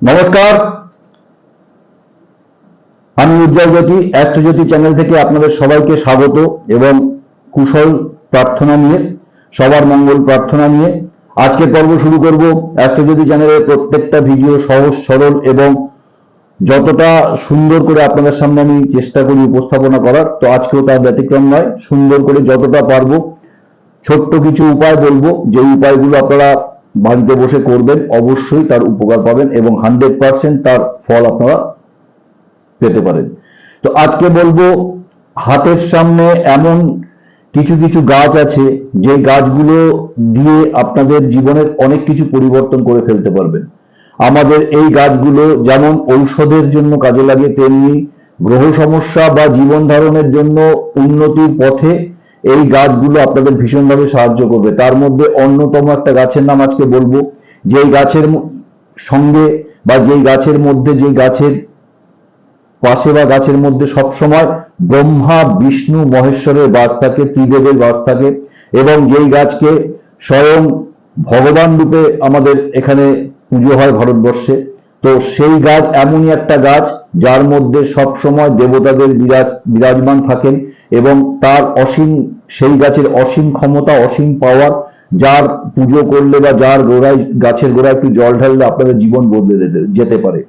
নমস্কার। আমি উজ্জ্বল জ্যোতি অ্যাস্ট্রোজ্যোতি চ্যানেল থেকে আপনাদের সবাইকে স্বাগত এবং কুশল প্রার্থনা নিয়ে, সবার মঙ্গল প্রার্থনা নিয়ে। আজকে পর্ব শুরু করব অ্যাস্ট্রোজ্যোতি চ্যানেলের প্রত্যেকটা ভিডিও সহজ, সরল এবং যতটা সুন্দর করে আপনাদের সামনে আমি চেষ্টা করি উপস্থাপনা করার, তো আজকেও তার ব্যতিক্রম নয়, সুন্দর করে যতটা পারব ছোট্ট কিছু উপায় বলব। যে উপায়গুলো আপনারা বাড়িতে বসে করবেন, অবশ্যই তার উপকার পাবেন এবং হান্ড্রেড পার্সেন্ট তার ফল আপনারা পেতে পারেন। তো আজকে বলব, হাতের সামনে এমন কিছু কিছু গাছ আছে যে গাছগুলো দিয়ে আপনাদের জীবনের অনেক কিছু পরিবর্তন করে ফেলতে পারবেন। আমাদের এই গাছগুলো যেমন ঔষধের জন্য কাজে লাগে তেমনি গ্রহ সমস্যা বা জীবন ধারণের জন্য উন্নতির পথে এই গাছগুলো আপনাদের ভীষণভাবে সাহায্য করবে। তার মধ্যে অন্যতম একটা গাছের নাম আজকে বলব। যেই গাছের সঙ্গে বা যেই গাছের মধ্যে, যেই গাছের পাশে বা গাছের মধ্যে সবসময় ব্রহ্মা, বিষ্ণু, মহেশ্বরের বাস থাকে, ত্রিদেবের বাস থাকে এবং যেই গাছকে স্বয়ং ভগবান রূপে আমাদের এখানে পুজো হয় ভারতবর্ষে, তো সেই গাছ এমনই একটা গাছ যার মধ্যে সব সময় দেবতাদের বিরাজ, বিরাজমান থাকেন এবং তার অসীম, সেই গাছের অসীম ক্ষমতা, অসীম পাওয়ার যার পুজো করলে বা যার গোড়ায়, গাছের গোড়ায় একটু জল ঢাললে আপনাদের জীবন বদলে যেতে- পারে।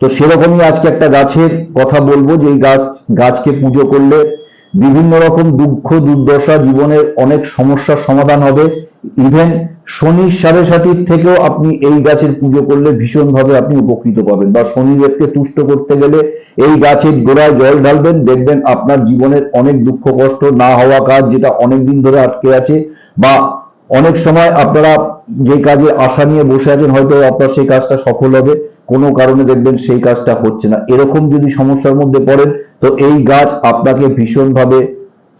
তো সেরকমই আজকে একটা গাছের কথা বলব যে এই গাছ, গাছকে পুজো করলে বিভিন্ন রকম দুঃখ, দুর্দশা, জীবনের অনেক সমস্যার সমাধান হবে। ইভেন শনি সাড়ে সাতির থেকেও আপনি এই গাছের পুজো করলে ভীষণভাবে আপনি উপকৃত পাবেন। বা শনিদেবকে তুষ্ট করতে গেলে এই গাছের গোড়ায় জল ঢালবেন, দেখবেন আপনার জীবনের অনেক দুঃখ কষ্ট না হওয়া কাজ যেটা অনেক দিন ধরে আটকে আছে বা অনেক সময় আপনারা যে কাজে আশা নিয়ে বসে আছেন, হয়তো আপনার সেই কাজটা সফল হবে, কোনো কারণে দেখবেন সেই কাজটা হচ্ছে না। এরকম যদি সমস্যার মধ্যে পড়েন, তো এই গাছ আপনাকে ভীষণভাবে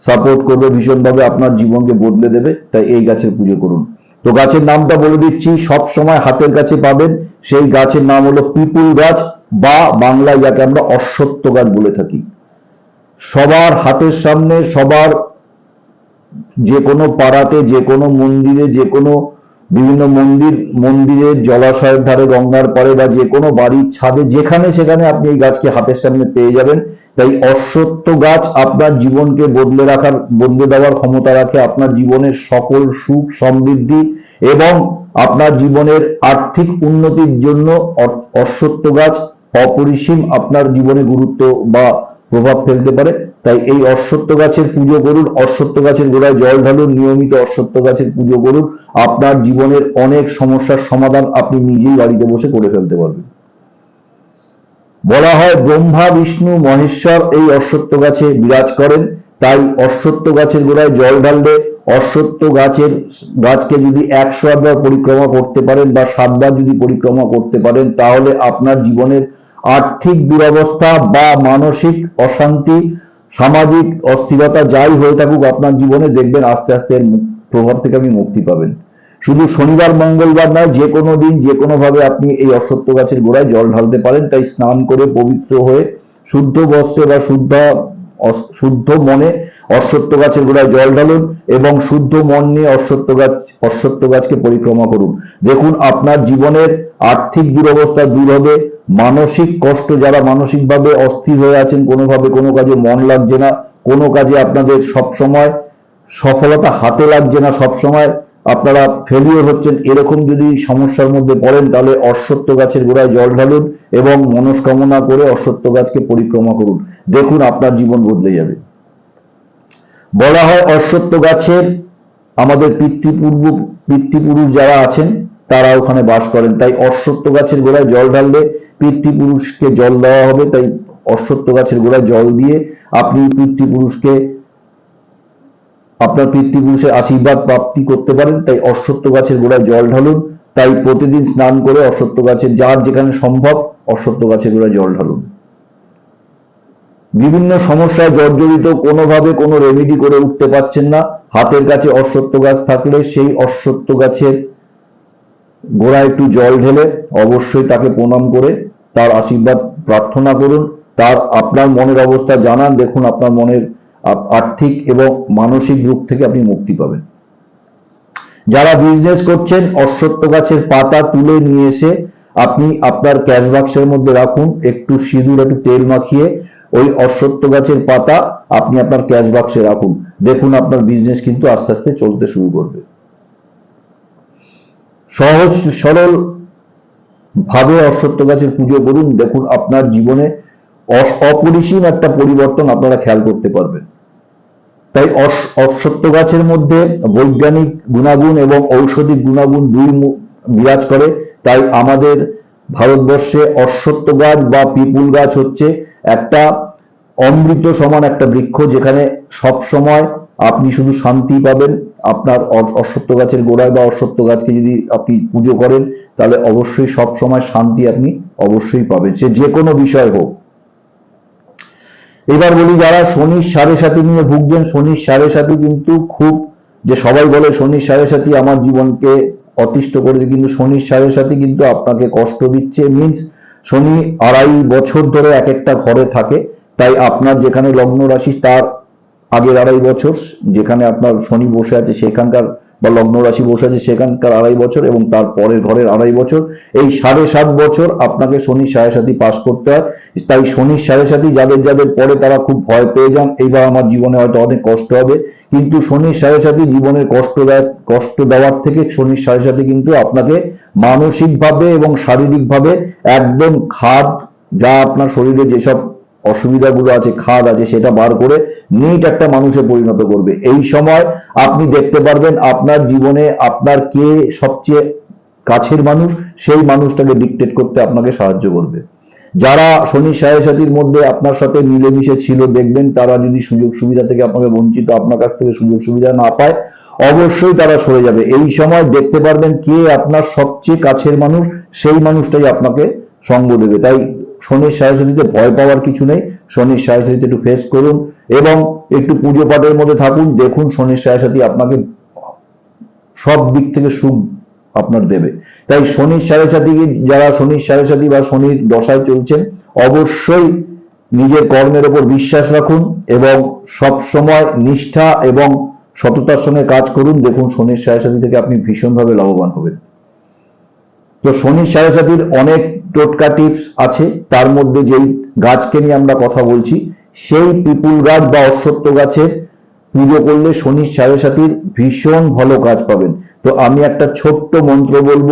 সাপোর্ট করবে ভীষণভাবে, আপনার জীবনকে বদলে দেবে, তাই এই গাছের পুজো করুন। তো গাছের নামটা বলে দিচ্ছি সব সময় হাতের কাছে পাবেন, সেই গাছের নাম হলো পিপুল গাছ বা বাংলায় যাকে আমরা অশ্বত্থ গাছ বলে থাকি। সবার হাতের সামনে, সবার যে কোনো পাড়াতে, যে কোনো মন্দিরে, যে কোনো বিভিন্ন মন্দির মন্দিরের জলাশয়ের ধারে, গঙ্গার পাড়ে বা যে কোনো বাড়ির ছাদে, যেখানে সেখানে আপনি এই গাছকে হাতের সামনে পেয়ে যাবেন। তাই অশ্বত্থ গাছ আপনার জীবনকে বদলে রাখার, বদলে দেওয়ার ক্ষমতা রাখে আপনার জীবনের সকল সুখ সমৃদ্ধি এবং আপনার জীবনের আর্থিক উন্নতির জন্য অ- অশ্বত্থ গাছ অপরিসীম আপনার জীবনে গুরুত্ব বা প্রভাব ফেলতে পারে। তাই এই অশ্বত্থ গাছের পুজো করুন অশ্বত্থ গাছের গোড়ায় জল ঢালুন, নিয়মিত অশ্বত্থ গাছের পুজো করুন। আপনার জীবনের অনেক সমস্যার সমাধান আপনি নিজেই বাড়িতে বসে করে ফেলতে পারবেন। বলা হয় ব্রহ্মা, বিষ্ণু, মহেশ্বর এই অশ্বত্থ গাছে বিরাজ করেন। তাই অশ্বত্থ গাছের গোড়ায় জল ঢাললে অশ্বত্থ গাছের গাছকে যদি একশো আটবার পরিক্রমা করতে পারেন বা সাতবার যদি পরিক্রমা করতে পারেন, তাহলে আপনার জীবনের আর্থিক দুরবস্থা বা মানসিক অশান্তি, সামাজিক অস্থিরতা যাই হয়ে থাকুক, আপনার জীবনে দেখবেন আস্তে আস্তে প্রভাব থেকে আপনি মুক্তি পাবেন। শুধু শনিবার, মঙ্গলবার নয়, যে কোনো দিন, যে কোনো ভাবে আপনি এই অশ্বত্থ গাছের গোড়ায় জল ঢালতে পারেন। তাই স্নান করে পবিত্র হয়ে শুদ্ধ বস্ত্রে বা শুদ্ধ শুদ্ধ মনে অশ্বত্থ গাছের গোড়ায় জল ঢালুন এবং শুদ্ধ মন নিয়ে অশ্বত্থ গাছ, অশ্বত্থ গাছকে পরিক্রমা করুন। দেখুন, আপনার জীবনের আর্থিক দুরবস্থা দূর হবে। মানসিক কষ্ট, যারা মানসিকভাবে অস্থির হয়ে আছেন, কোনোভাবে কোনো কাজে মন লাগছে না। কোনো কাজে আপনাদের সব সময় সফলতা হাতে লাগছে না সব সময় আপনারা ফেলিওর হচ্ছেন, এরকম যদি সমস্যার মধ্যে পড়েন, তাহলে অশ্বত্থ গাছের গোড়ায় জল ঢালুন এবং মনস্কামনা করে অশ্বত্থ গাছকে পরিক্রমা করুন। দেখুন আপনার জীবন বদলে যাবে। বলা হয় অশ্বত্থ গাছের আমাদের পিতৃপূর্ব, পিতৃপুরুষ যারা আছেন, তারা ওখানে বাস করেন। তাই অশ্বত্থ গাছের গোড়ায় জল ঢাললে পিতৃপুরুষকে জল দেওয়া হবে। তাই অশ্বত্থ গাছের গোড়ায় জল দিয়ে আপনি পিতৃপুরুষকে আপনার পিতৃপুরুষের আশীর্বাদ প্রাপ্তি করতে পারেন, তাই অশ্বত্থ গাছের গোড়ায় জল ঢালুন, তাই প্রতিদিন স্নান করে অশ্বত্থ গাছের যার যেখানে সম্ভব অশ্বত্থ গাছের গোড়ায় জল ঢালুন। বিভিন্ন সমস্যায় জর্জরিত কোনোভাবে কোনো রেমেডি করে উঠতে পারছেন না। হাতের কাছে অশ্বত্থ গাছ থাকলে সেই অশ্বত্থ গাছের গোড়ায় একটু জল ঢেলে অবশ্যই তাকে প্রণাম করে তার আশীর্বাদ প্রার্থনা করুন। তার আপনার মনের অবস্থা জানান, দেখুন আপনার মনের আর্থিক এবং মানসিক রূপ থেকে আপনি মুক্তি পাবেন। যারা বিজনেস করছেন, অশ্বত্থ গাছের পাতা তুলে নিয়ে এসে আপনি আপনার ক্যাশ বাক্সের মধ্যে রাখুন, একটু সিঁদুর, একটু তেল মাখিয়ে ওই অশ্বত্থ গাছের পাতা আপনি আপনার ক্যাশ বাক্সে রাখুন। দেখুন আপনার বিজনেস কিন্তু আস্তে আস্তে চলতে শুরু করবে। সহজ, সরল ভাবে অশ্বত্থ গাছের পুজো করুন, দেখুন আপনার জীবনে অপরিসীম একটা পরিবর্তন আপনারা খেয়াল করতে পারবেন। তাই অস- অশ্বত্থ গাছের মধ্যে বৈজ্ঞানিক গুণাগুণ এবং ঔষধিক গুণাগুণ দুই বিরাজ করে। তাই আমাদের ভারতবর্ষে অশ্বত্থ গাছ বা পিপুল গাছ হচ্ছে একটা অমৃত সমান একটা বৃক্ষ যেখানে সব সময় আপনি শুধু শান্তি পাবেন। আপনার অ- অশ্বত্থ গাছের গোড়ায় বা অশ্বত্থ গাছকে যদি আপনি পুজো করেন, তাহলে অবশ্যই সব সময় শান্তি আপনি অবশ্যই পাবেন। সে যে কোনো বিষয় হোক। এবার বলি যারা শনির সাড়ে সাথী নিয়ে ভুগছেন শনির সাড়ে সাথী কিন্তু খুব, যে সবাই বলে শনির সাড়ে সাথী আমার জীবনকে অতিষ্ঠ করে দিয়ে কিন্তু শনির সাড়ে সাথী কিন্তু আপনাকে কষ্ট দিচ্ছে। মিন্স শনি আড়াই বছর ধরে এক একটা ঘরে থাকে, তাই আপনার যেখানে লগ্ন রাশি তার আগের আড়াই বছর, যেখানে আপনার শনি বসে আছে, সেখানকার বা লগ্ন রাশি বসে আছে সেখানকার আড়াই বছর এবং তার পরের ঘরের আড়াই বছর। এই সাড়ে সাত বছর আপনাকে শনি সাড়ে সাথী পাস করতে হয়। তাই শনির সাড়ে সাথী যাদের যাদের পরে তারা খুব ভয় পেয়ে যান। এইবার আমার জীবনে হয়তো অনেক কষ্ট হবে। কিন্তু শনির সাড়ে সাথী জীবনের কষ্ট দেয়, কষ্ট দেওয়ার থেকে শনির সাড়ে সাথী কিন্তু আপনাকে মানসিকভাবে এবং শারীরিকভাবে একদম খাদ যা আপনার শরীরে যেসব অসুবিধাগুলো আছে, খাদ আছে, সেটা বার করে নিট একটা মানুষে পরিণত করবে। এই সময় আপনি দেখতে পারবেন আপনার জীবনে আপনার কে সবচেয়ে কাছের মানুষ, সেই মানুষটাকে ডিকটেট করতে আপনাকে সাহায্য করবে। যারা শনি সাড়ে সাথীর মধ্যে আপনার সাথে মিলেমিশে ছিল, দেখবেন তারা যদি সুযোগ সুবিধা থেকে আপনাকে বঞ্চিত, আপনার কাছ থেকে সুযোগ সুবিধা না পায়, অবশ্যই তারা সরে যাবে। এই সময় দেখতে পারবেন কে আপনার সবচেয়ে কাছের মানুষ, সেই মানুষটাই আপনাকে সঙ্গ দেবে। তাই শনির সাথীতে ভয় পাওয়ার কিছু নেই, শনির সাথীতে একটু ফেস করুন এবং একটু পুজো পাঠের মধ্যে থাকুন, দেখুন শনির সাথী আপনাকে সব দিক থেকে সুখ আপনার দেবে। তাই শনির সাড়ে যারা শনির সাড়ে বা শনির দশায় চলছেন, অবশ্যই নিজের কর্মের ওপর বিশ্বাস রাখুন এবং সব সময় নিষ্ঠা এবং সততার সঙ্গে কাজ করুন, দেখুন শনির সাড়ে সাথী থেকে আপনি ভীষণভাবে লাভবান হবেন। তো শনির সাড়ে অনেক টোটকা টিপস আছে, তার মধ্যে যেই গাছকে নিয়ে আমরা কথা বলছি, সেই পিপুল গাছ বা অশ্বত্থ গাছের পুজো করলে সাড়ে সাথীর ভীষণ ভালো কাজ পাবেন। তো আমি একটা ছোট্ট মন্ত্র বলব,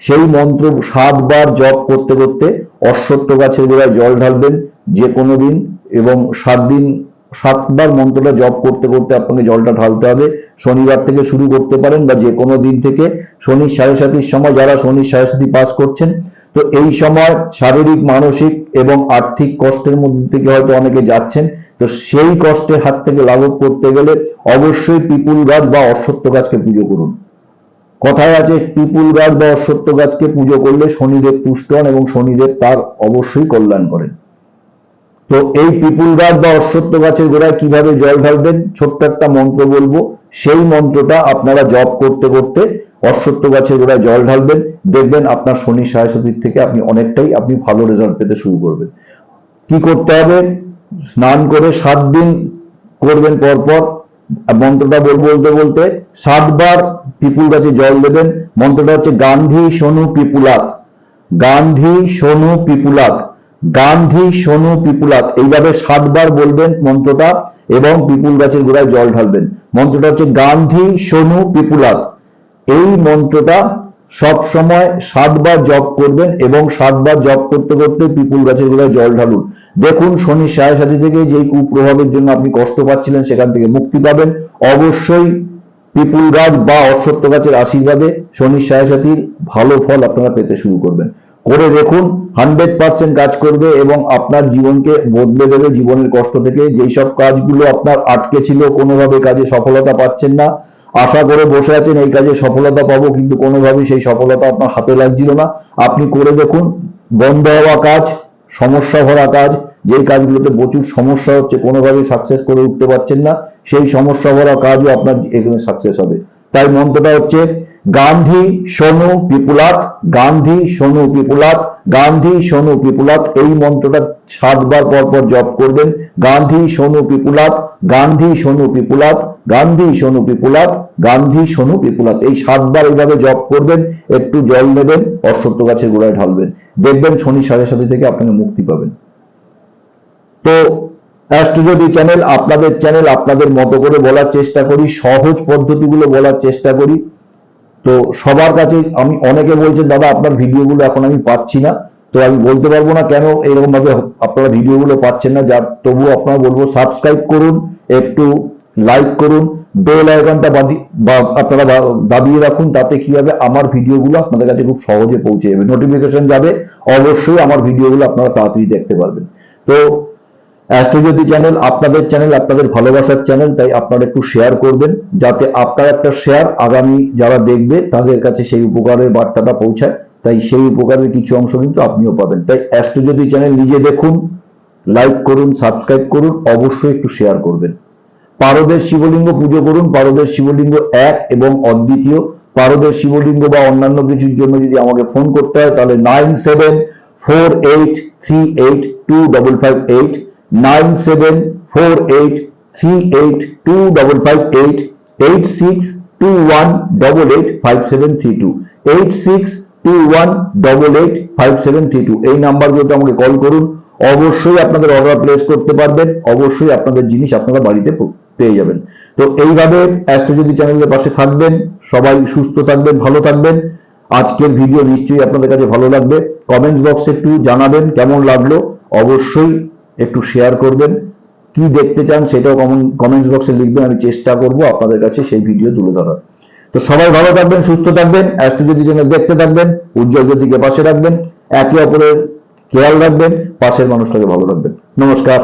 সেই মন্ত্র সাতবার জপ করতে করতে অশ্বত্থ গাছের গোড়ায় জল ঢালবেন যে কোনো দিন এবং সাত দিন সাতবার মন্ত্রটা জপ করতে করতে আপনাকে জলটা ঢালতে হবে। শনিবার থেকে শুরু করতে পারেন বা যে কোনো দিন থেকে। শনির সাড়ে সময় যারা শনির সাড়ে পাস করছেন, তো এই সময় শারীরিক, মানসিক এবং আর্থিক কষ্টের মধ্যে থেকে হয়তো অনেকে যাচ্ছেন। তো সেই কষ্টের হাত থেকে লাঘব করতে গেলে অবশ্যই পিপুল গাছ বা অশ্বত্থ গাছকে পুজো করুন। কথায় আছে, পিপুল গাছ বা অশ্বত্থ গাছকে পুজো করলে শনিদেব তুষ্ট হন এবং শনিদেব তার অবশ্যই কল্যাণ করেন। তো এই পিপুল গাছ বা অশ্বত্থ গাছের গোড়ায় কীভাবে জল ঢালবেন? ছোট্ট একটা মন্ত্র বলব। সেই মন্ত্রটা আপনারা জপ করতে করতে অশ্বত্থ গাছের গোড়ায় জল ঢালবেন। দেখবেন আপনার শনি সাহায্যতির থেকে আপনি অনেকটাই আপনি ভালো রেজাল্ট পেতে শুরু করবেন। কি করতে হবে? স্নান করে সাত দিন করবেন পরপর মন্ত্রটা বল বলতে বলতে সাতবার পিপুল গাছে জল দেবেন। মন্ত্রটা হচ্ছে গান্ধী সোনু পিপুলাক। গান্ধী সোনু পিপুলাক। গান্ধী, সোনু পিপুলাক এইভাবে সাতবার বলবেন মন্ত্রটা এবং পিপুল গাছের গোড়ায় জল ঢালবেন। মন্ত্রটা হচ্ছে গান্ধী, সোনু পিপুলাক এই মন্ত্রটা সব সময় সাতবার জপ করবেন এবং সাতবার জপ করতে করতে পিপুল গাছের গোড়ায় জল ঢালুন। দেখুন, শনি সাথী থেকে যেই কুপ্রভাবের জন্য আপনি কষ্ট পাচ্ছিলেন, সেখান থেকে মুক্তি পাবেন। অবশ্যই পিপুল গাছ বা অশ্বত্থ গাছের আশীর্বাদে শনি সাথীর ভালো ফল আপনারা পেতে শুরু করবেন। করে দেখুন হান্ড্রেড পার্সেন্ট কাজ করবে এবং আপনার জীবনকে বদলে দেবে জীবনের কষ্ট থেকে। যেই সব কাজগুলো আপনার আটকে ছিল, কোনোভাবে কাজে সফলতা পাচ্ছেন না। আশা করে বসে আছেন, এই কাজে সফলতা পাবো, কিন্তু কোনোভাবেই সেই সফলতা আপনার হাতে লাগছিল না। আপনি করে দেখুন, বন্ধ হওয়া কাজ, সমস্যা ভরা কাজ, যেই কাজগুলোতে প্রচুর সমস্যা হচ্ছে, কোনোভাবেই সাকসেস করে উঠতে পারছেন না। সেই সমস্যা ভরা কাজও আপনার এখানে সাকসেস হবে। তাই মন্ত্রটা হচ্ছে গান্ধী, সোনু পিপুলাত গান্ধী, সোনু পিপুলাত গান্ধী, সোনু পিপুলাত এই মন্ত্রটা সাতবার পর পর জপ করবেন। গান্ধী, সোনু পিপুলাত গান্ধী, সোনু পিপুলাত গান্ধী, সোনু পিপুলাত গান্ধী, সোনু পিপুলাত এই সাতবার এইভাবে জপ করবেন, একটু জল নেবেন, অশ্বত্থ গাছের গোড়ায় ঢালবেন। দেখবেন শনি সাড়ে সাথে থেকে আপনাকে মুক্তি পাবেন। তো অ্যাস্ট্রোজডি চ্যানেল, আপনাদের চ্যানেল, আপনাদের মতো করে বলার চেষ্টা করি, সহজ পদ্ধতিগুলো বলার চেষ্টা করি। তো সবার কাছে আমি অনেকে বলছেন দাদা, আপনার ভিডিওগুলো এখন আমি পাচ্ছি না। তো আমি বলতে পারব না কেন এরকম ভাবে আপনারা ভিডিওগুলো পাচ্ছেন না। যা তবু আপনারা বলব সাবস্ক্রাইব করুন, একটু লাইক করুন বেল আইকনটা আপনারা দাবিয়ে রাখুন, তাতে কি হবে? আমার ভিডিওগুলো আপনাদের কাছে খুব সহজে পৌঁছে যাবে। নোটিফিকেশন যাবে, অবশ্যই আমার ভিডিওগুলো আপনারা তাড়াতাড়ি দেখতে পারবেন। তো অ্যাস্ট্রোজ্যোতি চ্যানেল, আপনাদের চ্যানেল, আপনাদের ভালোবাসার চ্যানেল, তাই আপনারা একটু শেয়ার করবেন, যাতে আপনার একটা শেয়ার আগামী যারা দেখবে, তাদের কাছে সেই উপকারের বার্তাটা পৌঁছায়। তাই সেই উপকারের কিছু অংশ কিন্তু আপনিও পাবেন। তাই অ্যাস্ট্রোজ্যোতি চ্যানেল নিজে দেখুন লাইক করুন সাবস্ক্রাইব করুন, অবশ্যই একটু শেয়ার করবেন। পারদের শিবলিঙ্গ পুজো করুন পারদের শিবলিঙ্গ এক এবং অদ্বিতীয়। পারদের শিবলিঙ্গ বা অন্যান্য কিছুর জন্য যদি আমাকে ফোন করতে হয়, তাহলে nine seven four eight three eight two double five eight nine seven four eight three eight two double five eight eight six two one double eight five seven three two eight six two one double eight five seven three two এই নাম্বারগুলোতে আমাকে call করুন, অবশ্যই আপনাদের order place করতে পারবেন, অবশ্যই আপনাদের জিনিস আপনারা বাড়িতে পেয়ে যাবেন। তো এইভাবে অ্যাস্ট্রোজদি চ্যানেলের পাশে থাকবেন, সবাই সুস্থ থাকবেন, ভালো থাকবেন। আজকের ভিডিও নিশ্চয়ই আপনাদের কাছে ভালো লাগবে। কমেন্ট বক্সে একটু জানাবেন কেমন লাগল। অবশ্যই একটু শেয়ার করবেন। কি দেখতে চান সেটাও কমেন্টস বক্সে লিখবেন, আমি চেষ্টা করব আপনাদের কাছে সেই ভিডিও তুলে ধরার। তো সবাই ভালো থাকবেন, সুস্থ থাকবেন অ্যাস্ট্রোজ্যোতি চ্যানেল দেখতে থাকবেন, উজ্জ্বল জ্যোতিকে পাশে রাখবেন, একে অপরের খেয়াল রাখবেন, পাশের মানুষটাকে ভালো রাখবেন। নমস্কার।